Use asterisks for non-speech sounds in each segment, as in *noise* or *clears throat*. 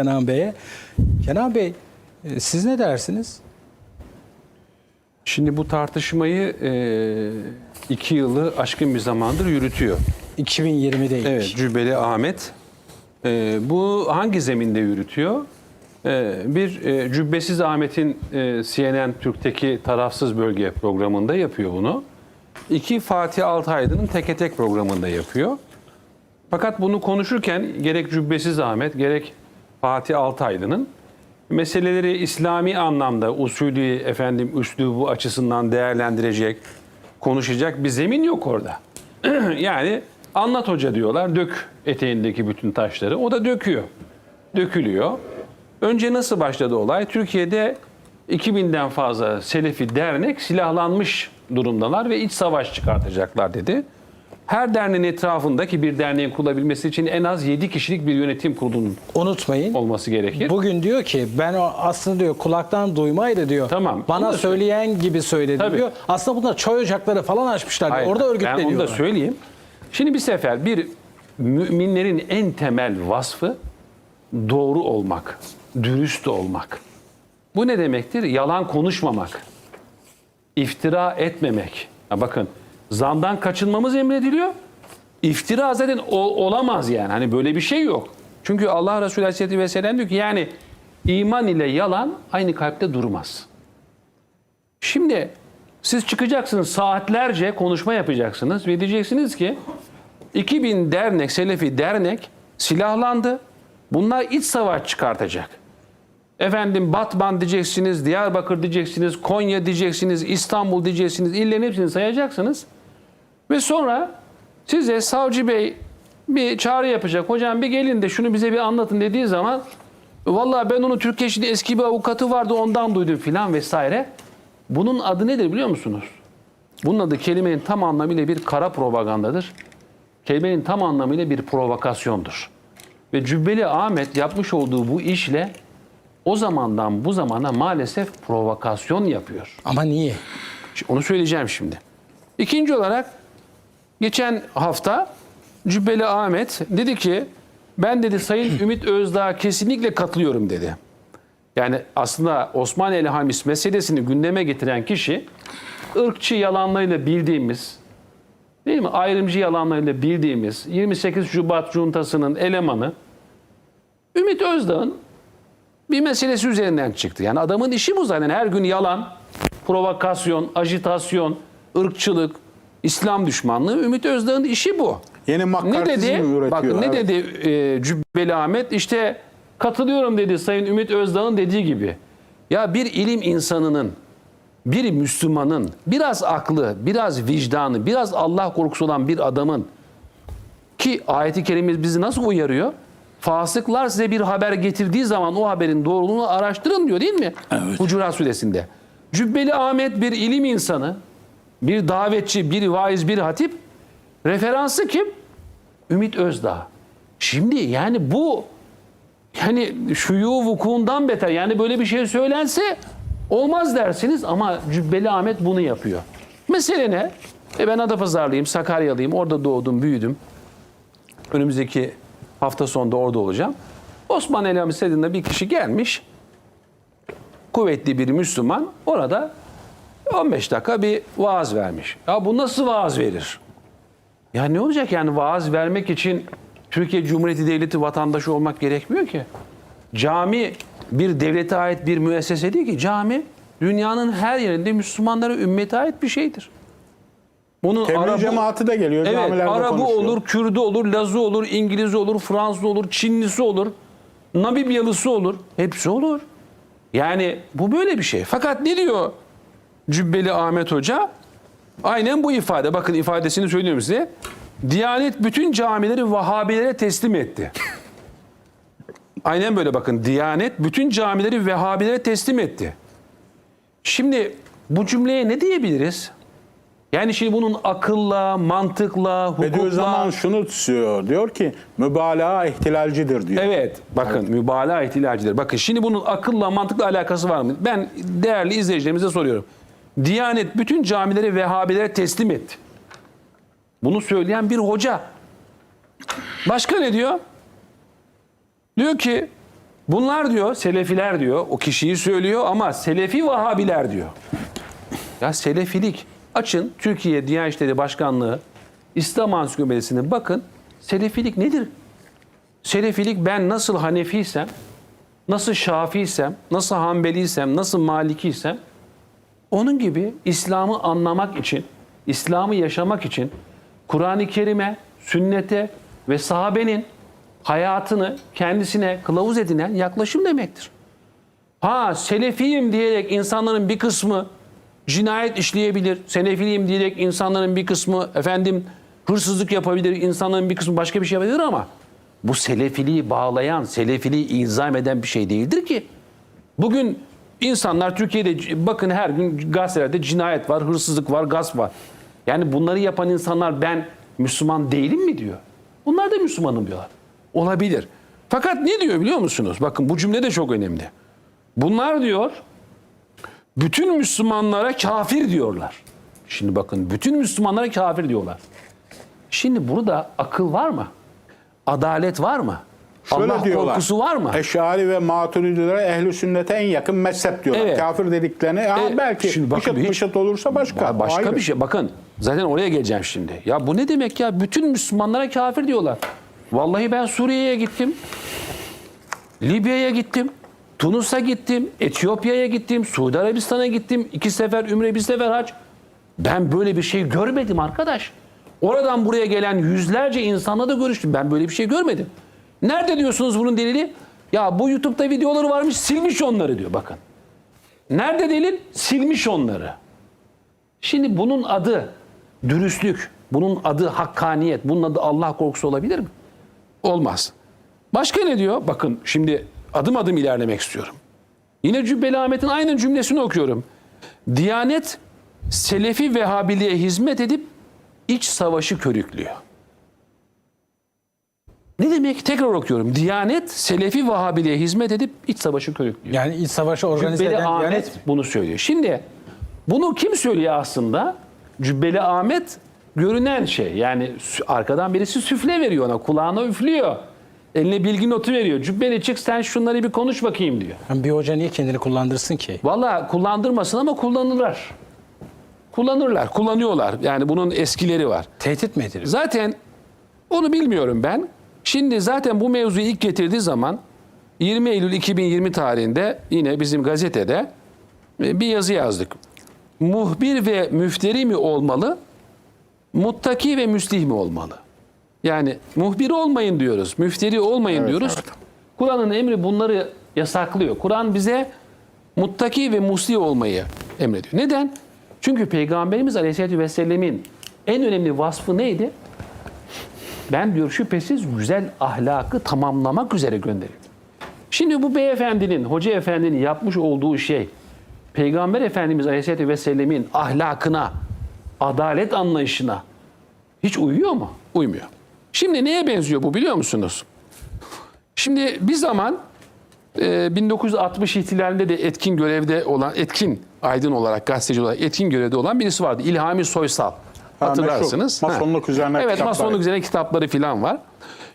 Kenan Bey'e. Kenan Bey e, siz ne dersiniz? Şimdi bu tartışmayı e, iki yılı aşkın bir zamandır yürütüyor. 2020'de ilk. Evet, Cübbeli Ahmet. E, bu hangi zeminde yürütüyor? E, bir e, Cübbesiz Ahmet'in e, CNN Türk'teki tarafsız bölge programında yapıyor bunu. İki Fatih Altaydın'ın teke tek programında yapıyor. Fakat bunu konuşurken gerek Cübbesiz Ahmet gerek Fatih Altaylı'nın meseleleri İslami anlamda usulü efendim üslubu açısından değerlendirecek, konuşacak bir zemin yok orada. *clears throat* yani anlat hoca diyorlar, dök eteğindeki bütün taşları. O da döküyor. Dökülüyor. Önce nasıl başladı olay? Türkiye'de 2000'den fazla Selefi dernek silahlanmış durumdalar ve iç savaş çıkartacaklar dedi. Her derneğin etrafındaki bir derneğin kurulabilmesi için en az 7 kişilik bir yönetim kurulunun Unutmayın. olması gerekir. Bugün diyor ki ben o aslında diyor kulaktan duymaydı diyor. Tamam, onu Bana söyleyen gibi söyledi Tabii. diyor. Aslında bunlar çay ocakları falan açmışlar. diyor. Hayır, Orada Ben onu örgütleniyorlar. da söyleyeyim. Şimdi bir sefer bir müminlerin en temel vasfı doğru olmak, dürüst olmak. Bu ne demektir? Yalan konuşmamak, iftira etmemek. Ha bakın, zandan kaçınmamız emrediliyor. İftira zaten olamaz yani. Hani böyle bir şey yok. Çünkü Allah Resulü Aleyhisselatü Vesselam diyor ki yani iman ile yalan aynı kalpte durmaz. Şimdi siz çıkacaksınız saatlerce konuşma yapacaksınız ve diyeceksiniz ki 2000 dernek, Selefi dernek silahlandı. Bunlar iç savaş çıkartacak. Efendim Batman diyeceksiniz, Diyarbakır diyeceksiniz, Konya diyeceksiniz, İstanbul diyeceksiniz, illerin hepsini sayacaksınız. Ve sonra size savcı bey bir çağrı yapacak. Hocam bir gelin de şunu bize bir anlatın dediği zaman vallahi ben onu Türkiye şimdi eski bir avukatı vardı ondan duydum filan vesaire. Bunun adı nedir biliyor musunuz? Bunun adı kelimenin tam anlamıyla bir kara propagandadır. Kelimenin tam anlamıyla bir provokasyondur. Ve Cübbeli Ahmet yapmış olduğu bu işle o zamandan bu zamana maalesef provokasyon yapıyor. Ama niye? Onu söyleyeceğim şimdi. İkinci olarak geçen hafta Cübbeli Ahmet dedi ki ben dedi Sayın *clears throat* Ümit Özdağ'a kesinlikle katılıyorum dedi. Yani aslında Osman El Hamis meselesini gündeme getiren kişi ırkçı yalanlarıyla bildiğimiz değil mi? Ayrımcı yalanlarıyla bildiğimiz 28 Şubat Cuntası'nın elemanı Ümit Özdağ'ın bir meselesi üzerinden çıktı. Yani adamın işi bu zaten. Her gün yalan, provokasyon, ajitasyon, ırkçılık, İslam düşmanlığı. Ümit Özdağ'ın işi bu. Yeni Ne dedi? üretiyor. Bakın ne evet. dedi e, Cübbeli Ahmet? İşte katılıyorum dedi Sayın Ümit Özdağ'ın dediği gibi. Ya bir ilim insanının, bir Müslümanın, biraz aklı, biraz vicdanı, biraz Allah korkusu olan bir adamın ki ayeti kerime bizi nasıl uyarıyor? Fasıklar size bir haber getirdiği zaman o haberin doğruluğunu araştırın diyor değil mi? Evet. Hucurat suresinde. Cübbeli Ahmet bir ilim insanı, bir davetçi, bir vaiz, bir hatip. Referansı kim? Ümit Özdağ. Şimdi yani bu yani şuyu vukuundan beter. Yani böyle bir şey söylense olmaz dersiniz ama Cübbeli Ahmet bunu yapıyor. Mesele ne? E ben Adapazarlıyım, Sakaryalıyım. Orada doğdum, büyüdüm. Önümüzdeki hafta sonunda orada olacağım. Osman El Hamis adında bir kişi gelmiş. Kuvvetli bir Müslüman. Orada 15 dakika bir vaaz vermiş. Ya bu nasıl vaaz verir? Ya ne olacak yani vaaz vermek için Türkiye Cumhuriyeti Devleti vatandaşı olmak gerekmiyor ki. Cami bir devlete ait bir müessese değil ki. Cami dünyanın her yerinde Müslümanlara, ümmete ait bir şeydir. Bunun Tebliğ Arabı- cemaati de geliyor. Evet, Arabı konuşuyor. olur, Kürdü olur, Lazı olur, İngilizi olur, Fransız olur, Çinlisi olur, Namibyalısı olur. Hepsi olur. Yani bu böyle bir şey. Fakat ne diyor Cübbeli Ahmet Hoca? Aynen bu ifade. Bakın ifadesini söylüyorum size. Diyanet bütün camileri Vahabilere teslim etti. Aynen böyle bakın. Diyanet bütün camileri Vehhabilere teslim etti. Şimdi bu cümleye ne diyebiliriz? Yani şimdi bunun akılla, mantıkla, Bediüzzaman hukukla... şunu tutuyor. Diyor ki mübalağa ihtilalcidir diyor. Evet, bakın mübalağa ihtilalcidir. Bakın şimdi bunun akılla, mantıkla alakası var mı? Ben değerli izleyicilerimize soruyorum. Diyanet bütün camileri Vehhabilere teslim etti. Bunu söyleyen bir hoca. Başka ne diyor? Diyor ki Bunlar diyor Selefiler diyor o kişiyi söylüyor ama Selefi Vahabiler diyor. Ya Selefilik açın Türkiye Diyanet İşleri Başkanlığı İslam Ansiklopedisi'ne bakın. Selefilik nedir? Selefilik ben nasıl Hanefiysem, nasıl Şafiysem, nasıl Hanbeliysem, nasıl Malikiysem onun gibi İslam'ı anlamak için, İslam'ı yaşamak için Kur'an-ı Kerim'e, sünnete ve sahabenin hayatını kendisine kılavuz edinen yaklaşım demektir. Ha selefiyim diyerek insanların bir kısmı cinayet işleyebilir. Selefiyim diyerek insanların bir kısmı efendim hırsızlık yapabilir. insanların bir kısmı başka bir şey yapabilir ama bu selefiliği bağlayan, selefiliği ilzam eden bir şey değildir ki. Bugün insanlar Türkiye'de bakın her gün gazetelerde cinayet var, hırsızlık var, gasp var. Yani bunları yapan insanlar ben Müslüman değilim mi diyor. Bunlar da Müslümanım diyorlar. Olabilir. Fakat ne diyor biliyor musunuz? Bakın bu cümle de çok önemli. Bunlar diyor bütün Müslümanlara kafir diyorlar. Şimdi bakın bütün Müslümanlara kafir diyorlar. Şimdi burada akıl var mı? Adalet var mı? Şöyle Allah diyorlar. korkusu var mı? Eşari ve maturidilere ehli sünnete en yakın mezhep diyorlar. Evet. Kafir dediklerini ya E, belki şimdi bakın mışıt hiç- mışıt olursa başka. Başka ayrı. bir şey. Bakın zaten oraya geleceğim şimdi. Ya bu ne demek ya? Bütün Müslümanlara kafir diyorlar. Vallahi ben Suriye'ye gittim. Libya'ya gittim. Tunus'a gittim. Etiyopya'ya gittim. Suudi Arabistan'a gittim. iki sefer ümre bir sefer hac. Ben böyle bir şey görmedim arkadaş. Oradan buraya gelen yüzlerce insanla da görüştüm. Ben böyle bir şey görmedim. Nerede diyorsunuz bunun delili? Ya bu YouTube'da videoları varmış silmiş onları diyor bakın. Nerede delil? Silmiş onları. Şimdi bunun adı dürüstlük, bunun adı hakkaniyet, bunun adı Allah korkusu olabilir mi? Olmaz. Başka ne diyor? Bakın şimdi adım adım ilerlemek istiyorum. Yine Cübbeli Ahmet'in aynı cümlesini okuyorum. Diyanet Selefi Vehhabiliğe hizmet edip iç savaşı körüklüyor. Ne demek? Tekrar okuyorum. Diyanet Selefi Vehhabiliğe hizmet edip iç savaşı körüklüyor. Yani iç savaşı organize Cübbeli eden Ahmet Diyanet bunu söylüyor. Şimdi bunu kim söylüyor aslında? Cübbeli Ahmet görünen şey. Yani arkadan birisi süfle veriyor ona. Kulağına üflüyor. Eline bilgi notu veriyor. Cübbeli çık sen şunları bir konuş bakayım diyor. Yani bir hoca niye kendini kullandırsın ki? Valla kullandırmasın ama kullanırlar. Kullanırlar, kullanıyorlar. Yani bunun eskileri var. Tehdit mi edilir? Zaten onu bilmiyorum ben. Şimdi zaten bu mevzuyu ilk getirdiği zaman 20 Eylül 2020 tarihinde yine bizim gazetede e, bir yazı yazdık. Muhbir ve müfteri mi olmalı? Muttaki ve müslih mi olmalı? Yani muhbir olmayın diyoruz, müfteri olmayın diyoruz. Kur'an'ın emri bunları yasaklıyor. Kur'an bize muttaki ve muslih olmayı emrediyor. Neden? Çünkü Peygamberimiz Aleyhisselatü Vesselam'ın en önemli vasfı neydi? Ben diyor şüphesiz güzel ahlakı tamamlamak üzere gönderildim. Şimdi bu beyefendinin, hoca efendinin yapmış olduğu şey Peygamber Efendimiz Aleyhisselatü Vesselam'ın ahlakına, adalet anlayışına hiç uyuyor mu? Uymuyor. Şimdi neye benziyor bu biliyor musunuz? Şimdi bir zaman e, 1960 ihtilalinde de etkin görevde olan, etkin aydın olarak, gazeteci olarak etkin görevde olan birisi vardı. İlhami Soysal. Ha, Hatırlarsınız. meşhur. Masonluk üzerine Evet, kitapları. masonluk üzerine kitapları falan var.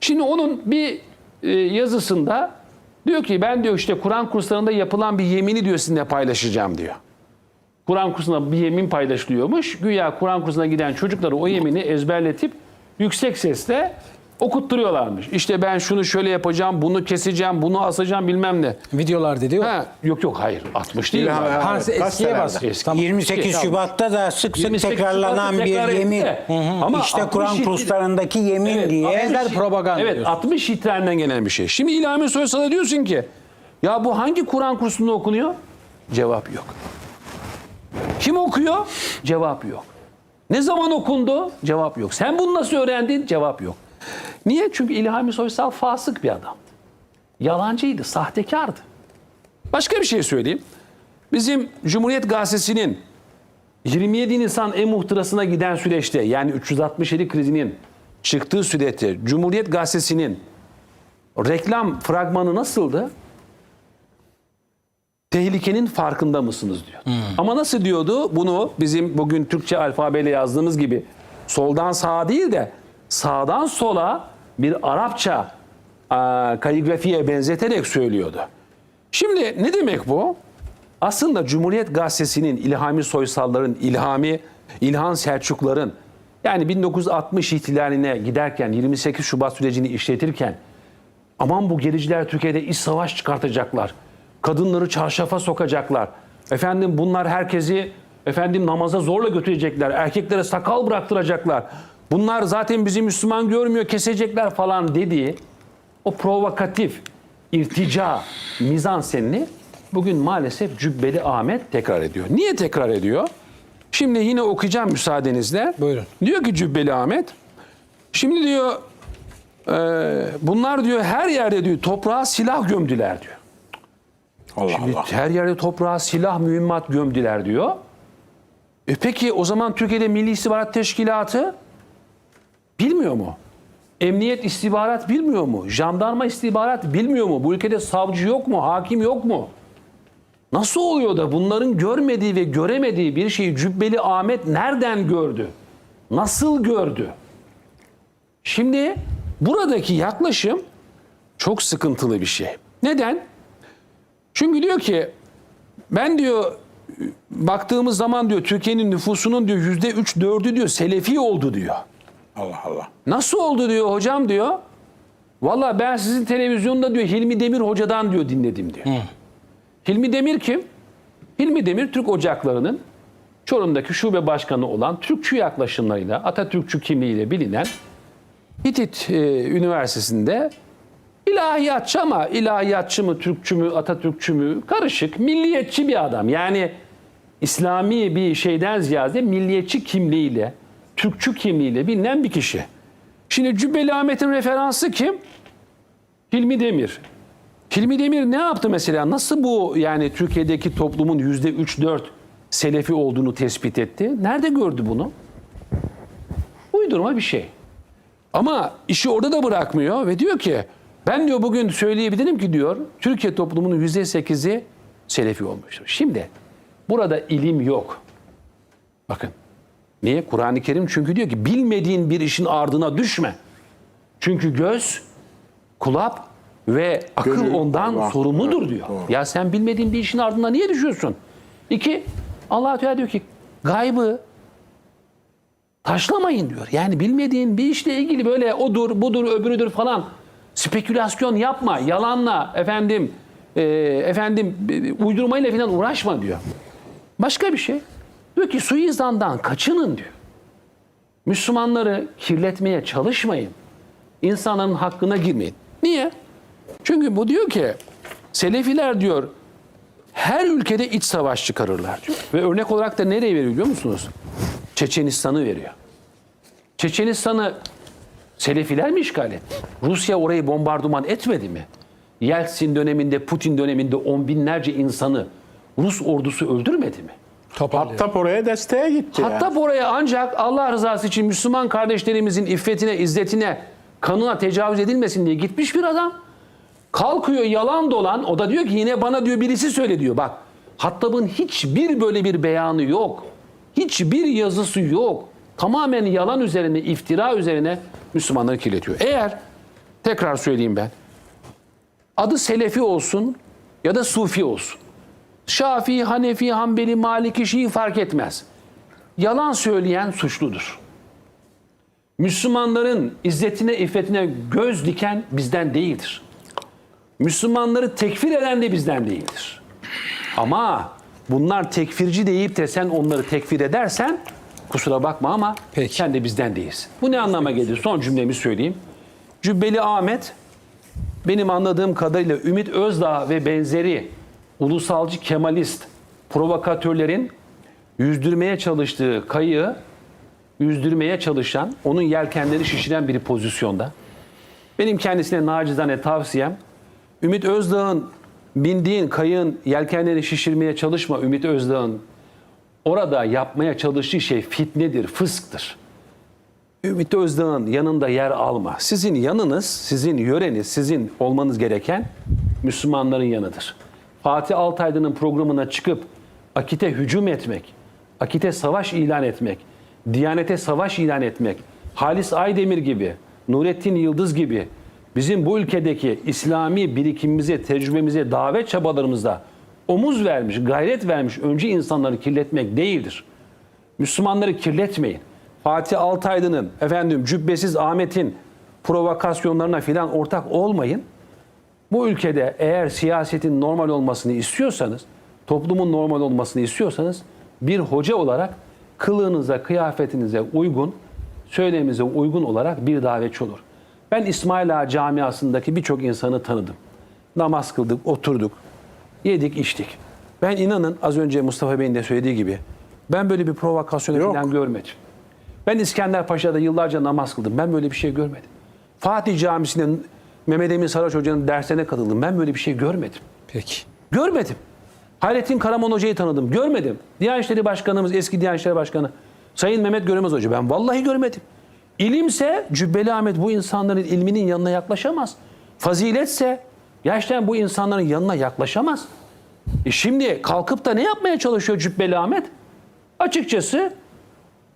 Şimdi onun bir e, yazısında diyor ki ben diyor işte Kur'an kurslarında yapılan bir yemini diyor sizinle paylaşacağım diyor. Kur'an kursunda bir yemin paylaşılıyormuş. Güya Kur'an kursuna giden çocukları o yemini ezberletip yüksek sesle okutturuyorlarmış. İşte ben şunu şöyle yapacağım, bunu keseceğim, bunu asacağım bilmem ne. Videolar dedi o. Ha, yok yok hayır 60 değil. Mi? Ha, Ha, eskiye bas. Eski. Tamam. 28 Tamam. Şubat'ta da sık sık 28 tekrarlanan Şubat'ta bir tekrar etti yemin. de. Ama işte 60 Kur'an kurslarındaki yemin Evet, diye. Benzer propaganda Evet diyorsun. 60 hitlerinden gelen bir şey. Şimdi İlhami Soysal'a diyorsun ki ya bu hangi Kur'an kursunda okunuyor? Cevap yok. Kim okuyor? Cevap yok. Ne zaman okundu? Cevap yok. Sen bunu nasıl öğrendin? Cevap yok. Niye? Çünkü İlhami Soysal fasık bir adam. Yalancıydı, sahtekardı. Başka bir şey söyleyeyim. Bizim Cumhuriyet Gazetesi'nin 27 Nisan e-muhtırasına giden süreçte yani 367 krizinin çıktığı süreçte Cumhuriyet Gazetesi'nin reklam fragmanı nasıldı? Tehlikenin farkında mısınız diyor. Ama nasıl diyordu? Bunu bizim bugün Türkçe alfabeyle yazdığımız gibi soldan sağa değil de sağdan sola bir Arapça aa, kaligrafiye benzeterek söylüyordu. Şimdi ne demek bu? Aslında Cumhuriyet Gazetesi'nin İlhami Soysalların, İlhami, İlhan Selçukların yani 1960 ihtilaline giderken 28 Şubat sürecini işletirken aman bu gericiler Türkiye'de iç savaş çıkartacaklar. Kadınları çarşafa sokacaklar. Efendim bunlar herkesi efendim namaza zorla götürecekler. Erkeklere sakal bıraktıracaklar. Bunlar zaten bizi Müslüman görmüyor kesecekler falan dediği o provokatif, irtica, mizansenini bugün maalesef Cübbeli Ahmet tekrar ediyor. Niye tekrar ediyor? Şimdi yine okuyacağım müsaadenizle. Buyurun. Diyor ki Cübbeli Ahmet, şimdi diyor e, bunlar diyor her yerde diyor toprağa silah gömdüler diyor. Allah Allah. Her yerde toprağa silah mühimmat gömdüler diyor. E peki o zaman Türkiye'de Milli İstihbarat Teşkilatı bilmiyor mu? Emniyet istihbarat bilmiyor mu? Jandarma istihbarat bilmiyor mu? Bu ülkede savcı yok mu? Hakim yok mu? Nasıl oluyor da bunların görmediği ve göremediği bir şeyi Cübbeli Ahmet nereden gördü? Nasıl gördü? Şimdi buradaki yaklaşım çok sıkıntılı bir şey. Neden? Çünkü diyor ki ben diyor baktığımız zaman diyor Türkiye'nin nüfusunun diyor yüzde üç dördü diyor Selefi oldu diyor. Allah Allah. Nasıl oldu diyor hocam diyor. Valla ben sizin televizyonda diyor Hilmi Demir hocadan diyor dinledim diyor. Hilmi Demir kim? Hilmi Demir Türk Ocakları'nın Çorum'daki şube başkanı olan Türkçü yaklaşımlarıyla, Atatürkçü kimliğiyle bilinen Hitit e, Üniversitesi'nde ilahiyatçı ama ilahiyatçı mı, Türkçü mü, Atatürkçü mü karışık, milliyetçi bir adam. Yani İslami bir şeyden ziyade milliyetçi kimliğiyle, Türkçü kimliğiyle bilinen bir kişi. Şimdi Cübbeli Ahmet'in referansı kim? Hilmi Demir. Hilmi Demir ne yaptı mesela? Nasıl bu yani Türkiye'deki toplumun yüzde 3-4 Selefi olduğunu tespit etti? Nerede gördü bunu? Uydurma bir şey. Ama işi orada da bırakmıyor ve diyor ki ben diyor bugün söyleyebilirim ki diyor Türkiye toplumunun yüzde sekizi Selefi olmuştur. Şimdi burada ilim yok. Bakın niye? Kur'an-ı Kerim çünkü diyor ki bilmediğin bir işin ardına düşme. Çünkü göz, kulak ve akıl Gönül, ondan Allah. sorumludur Evet, diyor. doğru. Ya sen bilmediğin bir işin ardına niye düşüyorsun? İki, allah Teala diyor ki gaybı taşlamayın diyor. Yani bilmediğin bir işle ilgili böyle odur, budur, öbürüdür falan spekülasyon yapma, yalanla efendim e, efendim e, uydurmayla falan uğraşma diyor. Başka bir şey. Diyor ki suizandan kaçının diyor. Müslümanları kirletmeye çalışmayın. İnsanların hakkına girmeyin. Niye? Çünkü bu diyor ki Selefiler diyor her ülkede iç savaş çıkarırlar diyor. Ve örnek olarak da nereye veriyor biliyor musunuz? Çeçenistan'ı veriyor. Çeçenistan'ı Selefiler mi işgal etti? Rusya orayı bombardıman etmedi mi? Yeltsin döneminde, Putin döneminde on binlerce insanı Rus ordusu öldürmedi mi? Hatta oraya desteğe gitti. Hatta oraya ancak Allah rızası için Müslüman kardeşlerimizin iffetine, izzetine, kanına tecavüz edilmesin diye gitmiş bir adam. Kalkıyor yalan dolan. O da diyor ki yine bana diyor birisi söyle diyor. Bak Hattab'ın hiçbir böyle bir beyanı yok. Hiçbir yazısı yok. Tamamen yalan üzerine, iftira üzerine Müslümanları kirletiyor. Eğer tekrar söyleyeyim ben. Adı Selefi olsun ya da Sufi olsun. Şafii, Hanefi, Hanbeli, Maliki, Şii fark etmez. Yalan söyleyen suçludur. Müslümanların izzetine, iffetine göz diken bizden değildir. Müslümanları tekfir eden de bizden değildir. Ama bunlar tekfirci deyip de sen onları tekfir edersen kusura bakma ama Peki. sen de bizden değilsin. Bu ne anlama gelir? Son cümlemi söyleyeyim. Cübbeli Ahmet benim anladığım kadarıyla Ümit Özdağ ve benzeri ulusalcı kemalist provokatörlerin yüzdürmeye çalıştığı kayığı yüzdürmeye çalışan, onun yelkenleri şişiren bir pozisyonda. Benim kendisine nacizane tavsiyem Ümit Özdağ'ın bindiğin kayığın yelkenleri şişirmeye çalışma Ümit Özdağ'ın orada yapmaya çalıştığı şey fitnedir, fısktır. Ümit Özdağ'ın yanında yer alma. Sizin yanınız, sizin yöreniz, sizin olmanız gereken Müslümanların yanıdır. Fatih Altaylı'nın programına çıkıp Akit'e hücum etmek, Akit'e savaş ilan etmek, Diyanet'e savaş ilan etmek, Halis Aydemir gibi, Nurettin Yıldız gibi bizim bu ülkedeki İslami birikimimize, tecrübemize, davet çabalarımızda omuz vermiş, gayret vermiş önce insanları kirletmek değildir. Müslümanları kirletmeyin. Fatih Altaylı'nın, efendim Cübbesiz Ahmet'in provokasyonlarına filan ortak olmayın. Bu ülkede eğer siyasetin normal olmasını istiyorsanız, toplumun normal olmasını istiyorsanız bir hoca olarak kılığınıza, kıyafetinize uygun, söyleminize uygun olarak bir davetçi olur. Ben İsmail Ağa camiasındaki birçok insanı tanıdım. Namaz kıldık, oturduk, yedik, içtik. Ben inanın az önce Mustafa Bey'in de söylediği gibi ben böyle bir provokasyonu Yok. falan görmedim. Ben İskender Paşa'da yıllarca namaz kıldım. Ben böyle bir şey görmedim. Fatih Camisi'nin Mehmet Emin Saraç Hoca'nın derslerine katıldım. Ben böyle bir şey görmedim. Peki. Görmedim. Hayrettin Karaman Hoca'yı tanıdım. Görmedim. Diyanet İşleri Başkanımız, eski Diyanet İşleri Başkanı Sayın Mehmet Göremez Hoca. Ben vallahi görmedim. İlimse Cübbeli Ahmet bu insanların ilminin yanına yaklaşamaz. Faziletse gerçekten bu insanların yanına yaklaşamaz. E şimdi kalkıp da ne yapmaya çalışıyor Cübbeli Ahmet? Açıkçası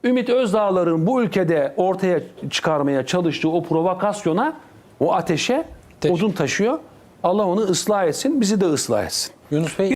Ümit Özdağlar'ın bu ülkede ortaya çıkarmaya çalıştığı o provokasyona, o ateşe Teşekkür- odun taşıyor. Allah onu ıslah etsin, bizi de ıslah etsin. Yunus Bey